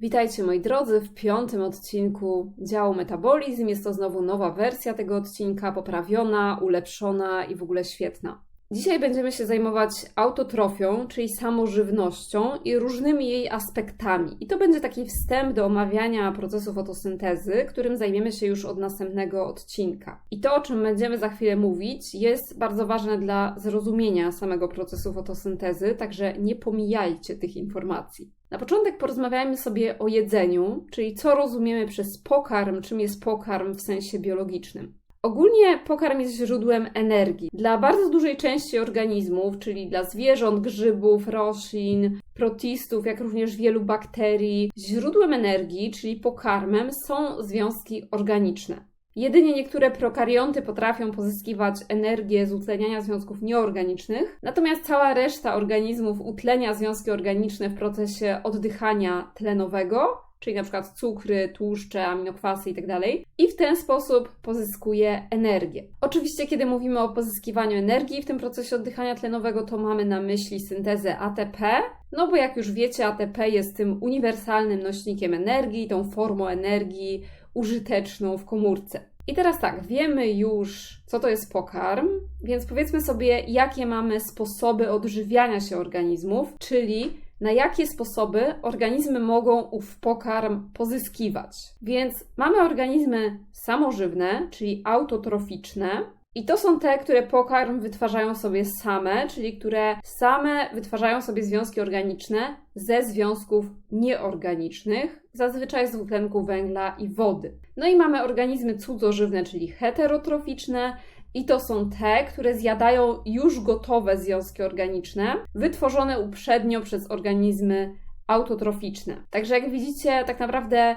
Witajcie moi drodzy w piątym odcinku działu Metabolizm. Jest to znowu nowa wersja tego odcinka, poprawiona, ulepszona i w ogóle świetna. Dzisiaj będziemy się zajmować autotrofią, czyli samożywnością i różnymi jej aspektami. I to będzie taki wstęp do omawiania procesu fotosyntezy, którym zajmiemy się już od następnego odcinka. I to, o czym będziemy za chwilę mówić, jest bardzo ważne dla zrozumienia samego procesu fotosyntezy, także nie pomijajcie tych informacji. Na początek porozmawiajmy sobie o jedzeniu, czyli co rozumiemy przez pokarm, czym jest pokarm w sensie biologicznym. Ogólnie pokarm jest źródłem energii. Dla bardzo dużej części organizmów, czyli dla zwierząt, grzybów, roślin, protistów, jak również wielu bakterii, źródłem energii, czyli pokarmem są związki organiczne. Jedynie niektóre prokarionty potrafią pozyskiwać energię z utleniania związków nieorganicznych, natomiast cała reszta organizmów utlenia związki organiczne w procesie oddychania tlenowego, czyli na przykład cukry, tłuszcze, aminokwasy itd. I w ten sposób pozyskuje energię. Oczywiście, kiedy mówimy o pozyskiwaniu energii w tym procesie oddychania tlenowego, to mamy na myśli syntezę ATP, no bo jak już wiecie, ATP jest tym uniwersalnym nośnikiem energii, tą formą energii użyteczną w komórce. I teraz tak, wiemy już, co to jest pokarm, więc powiedzmy sobie, jakie mamy sposoby odżywiania się organizmów, czyli na jakie sposoby organizmy mogą ów pokarm pozyskiwać. Więc mamy organizmy samożywne, czyli autotroficzne, i to są te, które pokarm wytwarzają sobie same, czyli które same wytwarzają sobie związki organiczne ze związków nieorganicznych, zazwyczaj z dwutlenku węgla i wody. No i mamy organizmy cudzożywne, czyli heterotroficzne, i to są te, które zjadają już gotowe związki organiczne, wytworzone uprzednio przez organizmy autotroficzne. Także jak widzicie, tak naprawdę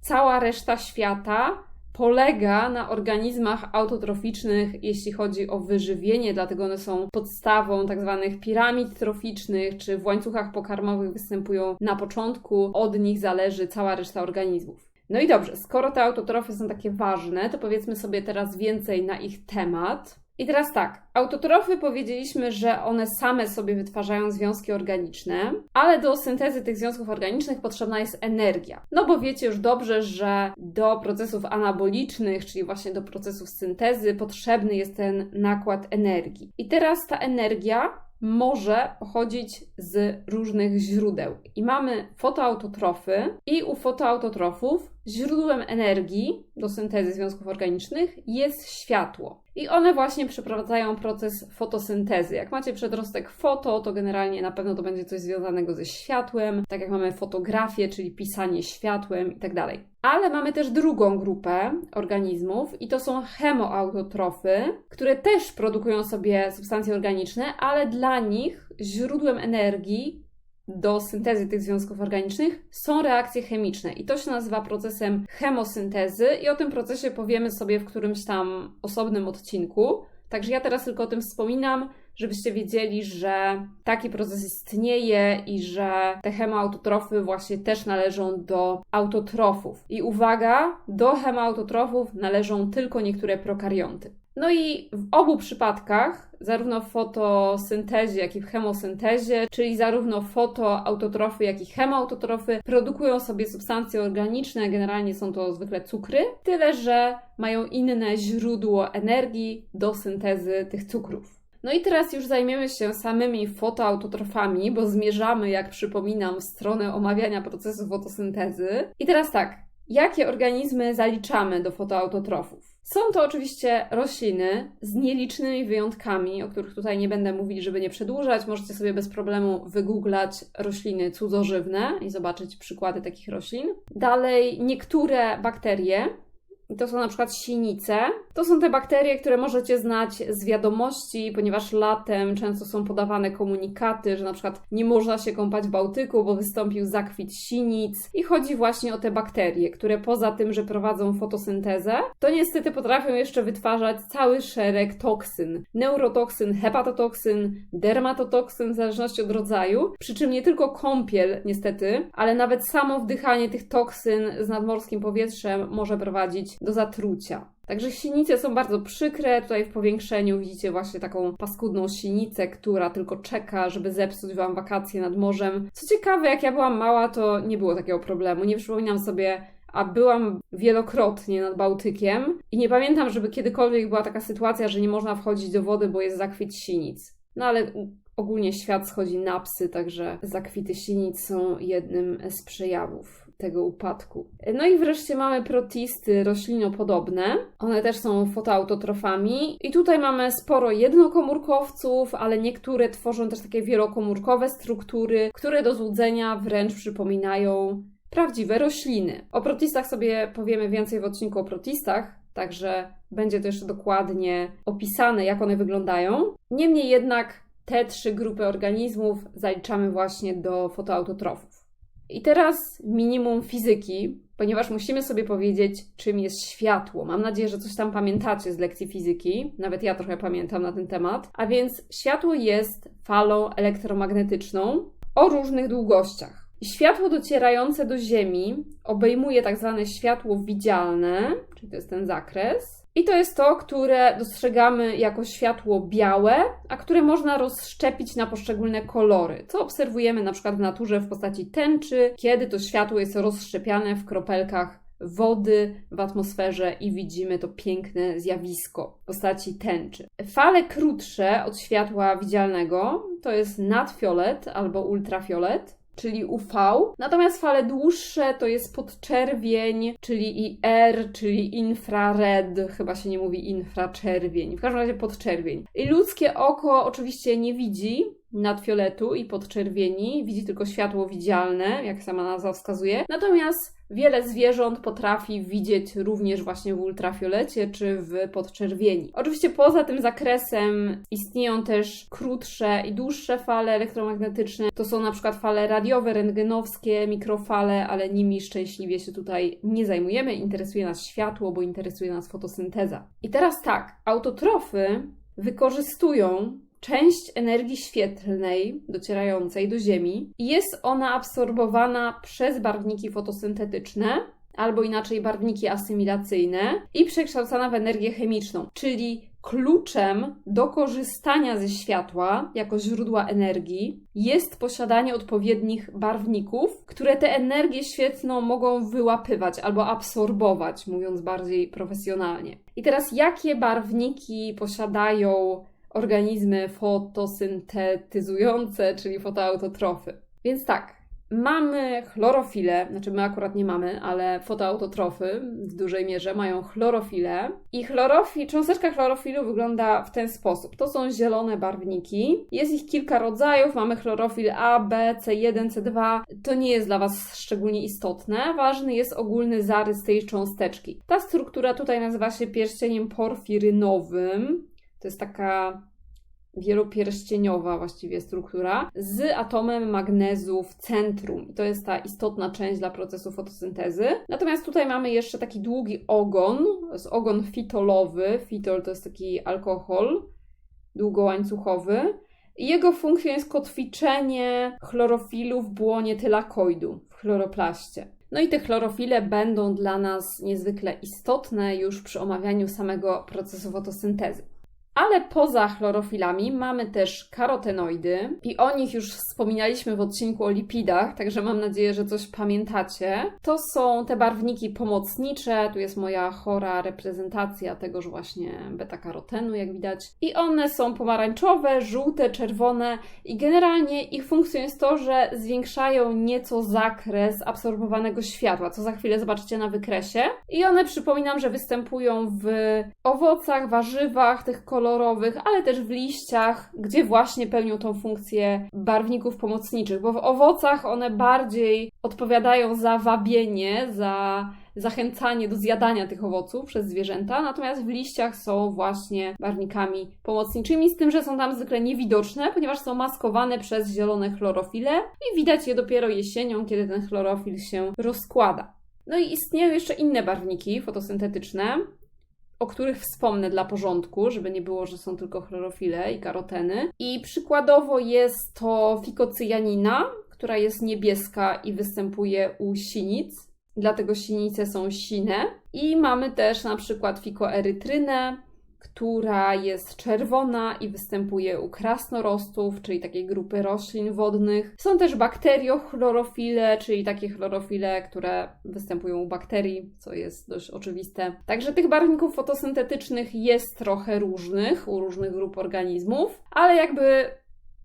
cała reszta świata polega na organizmach autotroficznych, jeśli chodzi o wyżywienie, dlatego one są podstawą tak zwanych piramid troficznych, czy w łańcuchach pokarmowych występują na początku, od nich zależy cała reszta organizmów. No i dobrze, skoro te autotrofy są takie ważne, to powiedzmy sobie teraz więcej na ich temat. I teraz tak, autotrofy powiedzieliśmy, że one same sobie wytwarzają związki organiczne, ale do syntezy tych związków organicznych potrzebna jest energia. No bo wiecie już dobrze, że do procesów anabolicznych, czyli właśnie do procesów syntezy, potrzebny jest ten nakład energii. I teraz ta energia może pochodzić z różnych źródeł. I mamy fotoautotrofy, i u fotoautotrofów źródłem energii do syntezy związków organicznych jest światło. I one właśnie przeprowadzają proces fotosyntezy. Jak macie przedrostek foto, to generalnie na pewno to będzie coś związanego ze światłem, tak jak mamy fotografię, czyli pisanie światłem i tak. Ale mamy też drugą grupę organizmów i to są chemoautotrofy, które też produkują sobie substancje organiczne, ale dla nich źródłem energii do syntezy tych związków organicznych są reakcje chemiczne i to się nazywa procesem chemosyntezy i o tym procesie powiemy sobie w którymś tam osobnym odcinku. Także ja teraz tylko o tym wspominam, żebyście wiedzieli, że taki proces istnieje i że te chemoautotrofy właśnie też należą do autotrofów. I uwaga, do chemoautotrofów należą tylko niektóre prokarionty. No i w obu przypadkach, zarówno w fotosyntezie, jak i w chemosyntezie, czyli zarówno fotoautotrofy, jak i chemoautotrofy, produkują sobie substancje organiczne, generalnie są to zwykle cukry, tyle że mają inne źródło energii do syntezy tych cukrów. No i teraz już zajmiemy się samymi fotoautotrofami, bo zmierzamy, jak przypominam, w stronę omawiania procesu fotosyntezy. I teraz tak, jakie organizmy zaliczamy do fotoautotrofów? Są to oczywiście rośliny z nielicznymi wyjątkami, o których tutaj nie będę mówić, żeby nie przedłużać. Możecie sobie bez problemu wygooglać rośliny cudzożywne i zobaczyć przykłady takich roślin. Dalej, niektóre bakterie, to są na przykład sinice. To są te bakterie, które możecie znać z wiadomości, ponieważ latem często są podawane komunikaty, że na przykład nie można się kąpać w Bałtyku, bo wystąpił zakwit sinic. I chodzi właśnie o te bakterie, które poza tym, że prowadzą fotosyntezę, to niestety potrafią jeszcze wytwarzać cały szereg toksyn. Neurotoksyn, hepatotoksyn, dermatotoksyn, w zależności od rodzaju. Przy czym nie tylko kąpiel, niestety, ale nawet samo wdychanie tych toksyn z nadmorskim powietrzem może prowadzić do zatrucia. Także sinice są bardzo przykre. Tutaj w powiększeniu widzicie właśnie taką paskudną sinicę, która tylko czeka, żeby zepsuć Wam wakacje nad morzem. Co ciekawe, jak ja byłam mała, to nie było takiego problemu. Nie przypominam sobie a byłam wielokrotnie nad Bałtykiem i nie pamiętam, żeby kiedykolwiek była taka sytuacja, że nie można wchodzić do wody, bo jest zakwit sinic. No ale ogólnie świat schodzi na psy, także zakwity sinic są jednym z przejawów tego upadku. No i wreszcie mamy protisty roślinopodobne. One też są fotoautotrofami. I tutaj mamy sporo jednokomórkowców, ale niektóre tworzą też takie wielokomórkowe struktury, które do złudzenia wręcz przypominają prawdziwe rośliny. O protistach sobie powiemy więcej w odcinku o protistach, także będzie to jeszcze dokładnie opisane, jak one wyglądają. Niemniej jednak te trzy grupy organizmów zaliczamy właśnie do fotoautotrofów. I teraz minimum fizyki, ponieważ musimy sobie powiedzieć, czym jest światło. Mam nadzieję, że coś tam pamiętacie z lekcji fizyki, nawet ja trochę pamiętam na ten temat. A więc światło jest falą elektromagnetyczną o różnych długościach. Światło docierające do Ziemi obejmuje tak zwane światło widzialne, czyli to jest ten zakres. I to jest to, które dostrzegamy jako światło białe, a które można rozszczepić na poszczególne kolory, co obserwujemy na przykład w naturze w postaci tęczy, kiedy to światło jest rozszczepiane w kropelkach wody w atmosferze i widzimy to piękne zjawisko w postaci tęczy. Fale krótsze od światła widzialnego to jest nadfiolet albo ultrafiolet czyli UV. Natomiast fale dłuższe to jest podczerwień, czyli IR, czyli infrared, chyba się nie mówi infraczerwień, w każdym razie podczerwień. I ludzkie oko oczywiście nie widzi nadfioletu i podczerwieni, widzi tylko światło widzialne, jak sama nazwa wskazuje. Natomiast Wiele zwierząt potrafi widzieć również właśnie w ultrafiolecie czy w podczerwieni. Oczywiście poza tym zakresem istnieją też krótsze i dłuższe fale elektromagnetyczne. To są na przykład fale radiowe, rentgenowskie, mikrofale, ale nimi szczęśliwie się tutaj nie zajmujemy. Interesuje nas światło, bo interesuje nas fotosynteza. I teraz tak, autotrofy wykorzystują część energii świetlnej docierającej do Ziemi jest ona absorbowana przez barwniki fotosyntetyczne, albo inaczej barwniki asymilacyjne i przekształcana w energię chemiczną, czyli kluczem do korzystania ze światła jako źródła energii jest posiadanie odpowiednich barwników, które tę energię świetlną mogą wyłapywać albo absorbować, mówiąc bardziej profesjonalnie. I teraz jakie barwniki posiadają organizmy fotosyntetyzujące, czyli fotoautotrofy. Więc tak, mamy chlorofilę, znaczy my akurat nie mamy, ale fotoautotrofy w dużej mierze mają chlorofilę. I chlorofil, cząsteczka chlorofilu wygląda w ten sposób. To są zielone barwniki. Jest ich kilka rodzajów. Mamy chlorofil A, B, C1, C2. To nie jest dla Was szczególnie istotne. Ważny jest ogólny zarys tej cząsteczki. Ta struktura tutaj nazywa się pierścieniem porfirynowym. To jest taka wielopierścieniowa właściwie struktura z atomem magnezu w centrum. I to jest ta istotna część dla procesu fotosyntezy. Natomiast tutaj mamy jeszcze taki długi ogon, to jest ogon fitolowy. Fitol to jest taki alkohol długołańcuchowy. I jego funkcją jest kotwiczenie chlorofilu w błonie tylakoidu, w chloroplaście. No i te chlorofile będą dla nas niezwykle istotne już przy omawianiu samego procesu fotosyntezy. Ale poza chlorofilami mamy też karotenoidy i o nich już wspominaliśmy w odcinku o lipidach, także mam nadzieję, że coś pamiętacie. To są te barwniki pomocnicze, tu jest moja chora reprezentacja tegoż właśnie beta-karotenu, jak widać. I one są pomarańczowe, żółte, czerwone i generalnie ich funkcją jest to, że zwiększają nieco zakres absorbowanego światła, co za chwilę zobaczycie na wykresie. I one przypominam, że występują w owocach, warzywach, tych kolorów kolorowych, ale też w liściach, gdzie właśnie pełnią tą funkcję barwników pomocniczych, bo w owocach one bardziej odpowiadają za wabienie, za zachęcanie do zjadania tych owoców przez zwierzęta, natomiast w liściach są właśnie barwnikami pomocniczymi, z tym, że są tam zwykle niewidoczne, ponieważ są maskowane przez zielone chlorofile i widać je dopiero jesienią, kiedy ten chlorofil się rozkłada. No i istnieją jeszcze inne barwniki fotosyntetyczne, o których wspomnę dla porządku, żeby nie było, że są tylko chlorofile i karoteny. I przykładowo jest to fikocyjanina, która jest niebieska i występuje u sinic. dlatego sinice są sine. I mamy też na przykład fikoerytrynę, która jest czerwona i występuje u krasnorostów, czyli takiej grupy roślin wodnych. Są też bakteriochlorofile, czyli takie chlorofile, które występują u bakterii, co jest dość oczywiste. Także tych barwników fotosyntetycznych jest trochę różnych u różnych grup organizmów, ale jakby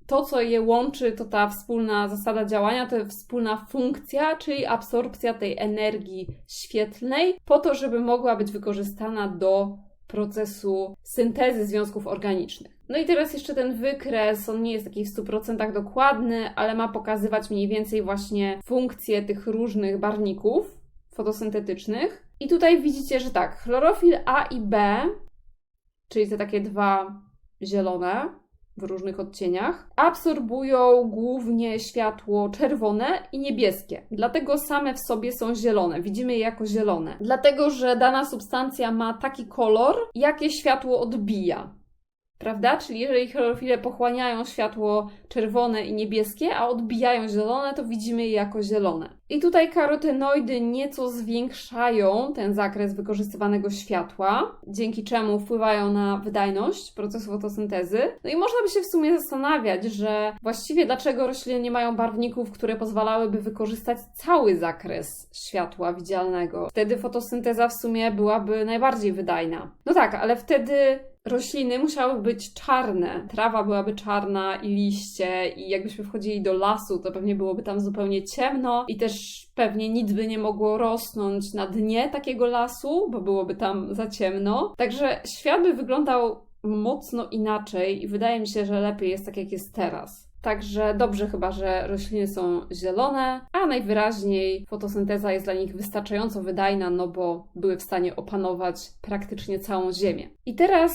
to, co je łączy, to ta wspólna zasada działania, to wspólna funkcja, czyli absorpcja tej energii świetlnej, po to, żeby mogła być wykorzystana do procesu syntezy związków organicznych. No i teraz jeszcze ten wykres, on nie jest taki w 100% dokładny, ale ma pokazywać mniej więcej właśnie funkcje tych różnych barwników fotosyntetycznych. I tutaj widzicie, że tak, chlorofil A i B, czyli te takie dwa zielone, w różnych odcieniach, absorbują głównie światło czerwone i niebieskie. Dlatego same w sobie są zielone. Widzimy je jako zielone. Dlatego, że dana substancja ma taki kolor, jakie światło odbija. Prawda? Czyli jeżeli chlorofile pochłaniają światło czerwone i niebieskie, a odbijają zielone, to widzimy je jako zielone. I tutaj karotenoidy nieco zwiększają ten zakres wykorzystywanego światła, dzięki czemu wpływają na wydajność procesu fotosyntezy. No i można by się w sumie zastanawiać, że właściwie dlaczego rośliny nie mają barwników, które pozwalałyby wykorzystać cały zakres światła widzialnego. Wtedy fotosynteza w sumie byłaby najbardziej wydajna. No tak, ale wtedy rośliny musiały być czarne. Trawa byłaby czarna i liście, i jakbyśmy wchodzili do lasu, to pewnie byłoby tam zupełnie ciemno i też pewnie nic by nie mogło rosnąć na dnie takiego lasu, bo byłoby tam za ciemno. Także świat by wyglądał mocno inaczej i wydaje mi się, że lepiej jest tak, jak jest teraz. Także dobrze chyba, że rośliny są zielone, a najwyraźniej fotosynteza jest dla nich wystarczająco wydajna, no bo były w stanie opanować praktycznie całą Ziemię. I teraz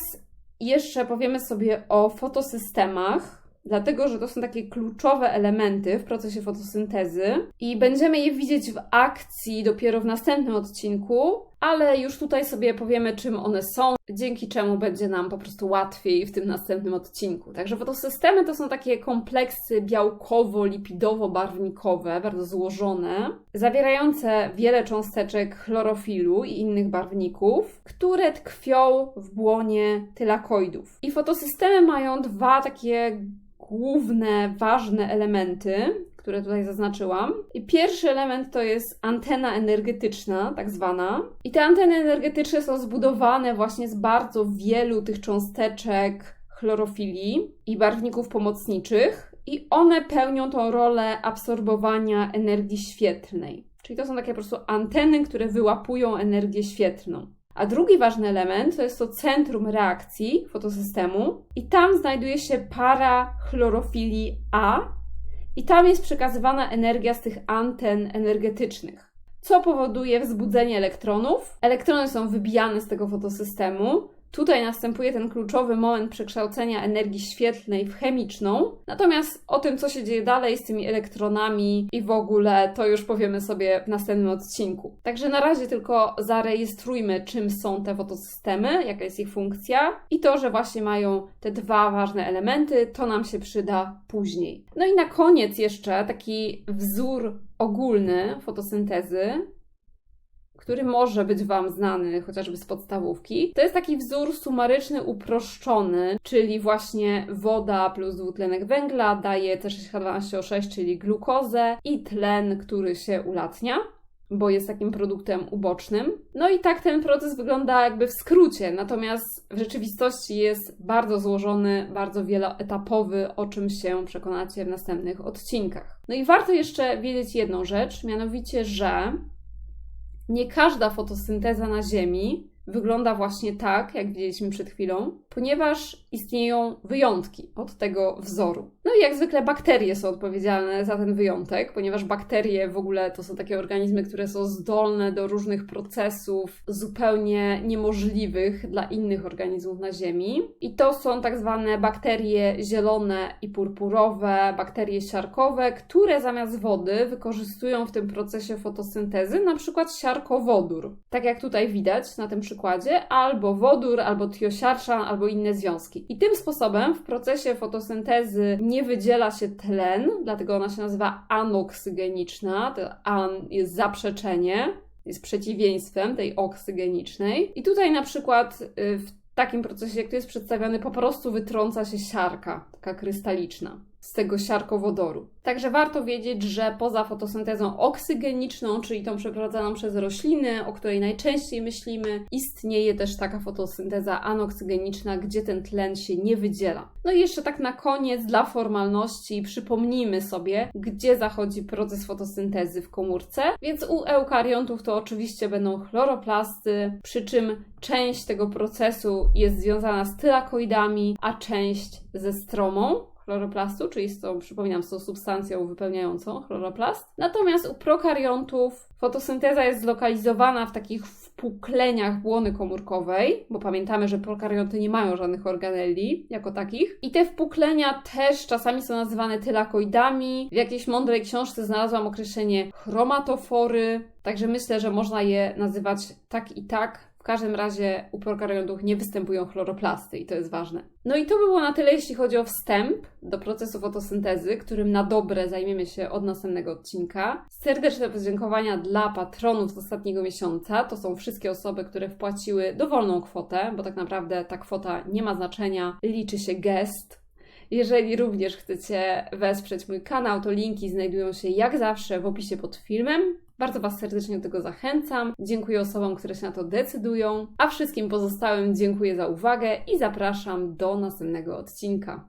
jeszcze powiemy sobie o fotosystemach, dlatego że to są takie kluczowe elementy w procesie fotosyntezy i będziemy je widzieć w akcji dopiero w następnym odcinku, ale już tutaj sobie powiemy, czym one są, dzięki czemu będzie nam po prostu łatwiej w tym następnym odcinku. Także fotosystemy to są takie kompleksy białkowo-lipidowo-barwnikowe, bardzo złożone, zawierające wiele cząsteczek chlorofilu i innych barwników, które tkwią w błonie tylakoidów. I fotosystemy mają dwa takie główne, ważne elementy, które tutaj zaznaczyłam. I pierwszy element to jest antena energetyczna, tak zwana. I te anteny energetyczne są zbudowane właśnie z bardzo wielu tych cząsteczek chlorofili i barwników pomocniczych. I one pełnią tą rolę absorbowania energii świetlnej. Czyli to są takie po prostu anteny, które wyłapują energię świetlną. A drugi ważny element to jest to centrum reakcji fotosystemu i tam znajduje się para chlorofili A i tam jest przekazywana energia z tych anten energetycznych. Co powoduje wzbudzenie elektronów? Elektrony są wybijane z tego fotosystemu, Tutaj następuje ten kluczowy moment przekształcenia energii świetlnej w chemiczną. Natomiast o tym, co się dzieje dalej z tymi elektronami i w ogóle, to już powiemy sobie w następnym odcinku. Także na razie tylko zarejestrujmy, czym są te fotosystemy, jaka jest ich funkcja i to, że właśnie mają te dwa ważne elementy, to nam się przyda później. No i na koniec jeszcze taki wzór ogólny fotosyntezy, który może być Wam znany chociażby z podstawówki. To jest taki wzór sumaryczny, uproszczony, czyli właśnie woda plus dwutlenek węgla daje C6H12O6, czyli glukozę i tlen, który się ulatnia bo jest takim produktem ubocznym. No i tak ten proces wygląda jakby w skrócie, natomiast w rzeczywistości jest bardzo złożony, bardzo wieloetapowy, o czym się przekonacie w następnych odcinkach. No i warto jeszcze wiedzieć jedną rzecz, mianowicie, że nie każda fotosynteza na Ziemi wygląda właśnie tak, jak widzieliśmy przed chwilą, ponieważ istnieją wyjątki od tego wzoru. No i jak zwykle bakterie są odpowiedzialne za ten wyjątek, ponieważ bakterie w ogóle to są takie organizmy, które są zdolne do różnych procesów zupełnie niemożliwych dla innych organizmów na Ziemi. I to są tak zwane bakterie zielone i purpurowe, bakterie siarkowe, które zamiast wody wykorzystują w tym procesie fotosyntezy na przykład siarkowodór. Tak jak tutaj widać na tym przykładzie, albo wodór, albo tiosiarczan, albo inne związki. I tym sposobem w procesie fotosyntezy nie wydziela się tlen, dlatego ona się nazywa anoksygeniczna, to an jest zaprzeczenie, jest przeciwieństwem tej oksygenicznej. I tutaj na przykład y, w takim procesie, jak tu jest przedstawiony, po prostu wytrąca się siarka, taka krystaliczna z tego siarkowodoru. Także warto wiedzieć, że poza fotosyntezą oksygeniczną, czyli tą przeprowadzaną przez rośliny, o której najczęściej myślimy, istnieje też taka fotosynteza anoksygeniczna, gdzie ten tlen się nie wydziela. No i jeszcze tak na koniec, dla formalności, przypomnijmy sobie, gdzie zachodzi proces fotosyntezy w komórce. Więc u eukariontów to oczywiście będą chloroplasty, przy czym część tego procesu jest związana z tylakoidami, a część ze stromą chloroplastu, czyli z tą, przypominam, z tą substancją wypełniającą chloroplast. Natomiast u prokariontów fotosynteza jest zlokalizowana w takich wpukleniach błony komórkowej, bo pamiętamy, że prokarionty nie mają żadnych organeli jako takich. I te wpuklenia też czasami są nazywane tylakoidami. W jakiejś mądrej książce znalazłam określenie chromatofory, także myślę, że można je nazywać tak i tak. W każdym razie u prokaryontów nie występują chloroplasty i to jest ważne. No i to było na tyle, jeśli chodzi o wstęp do procesu fotosyntezy, którym na dobre zajmiemy się od następnego odcinka. Serdeczne podziękowania dla patronów z ostatniego miesiąca. To są wszystkie osoby, które wpłaciły dowolną kwotę, bo tak naprawdę ta kwota nie ma znaczenia, liczy się gest. Jeżeli również chcecie wesprzeć mój kanał, to linki znajdują się jak zawsze w opisie pod filmem. Bardzo Was serdecznie do tego zachęcam. Dziękuję osobom, które się na to decydują, a wszystkim pozostałym dziękuję za uwagę i zapraszam do następnego odcinka.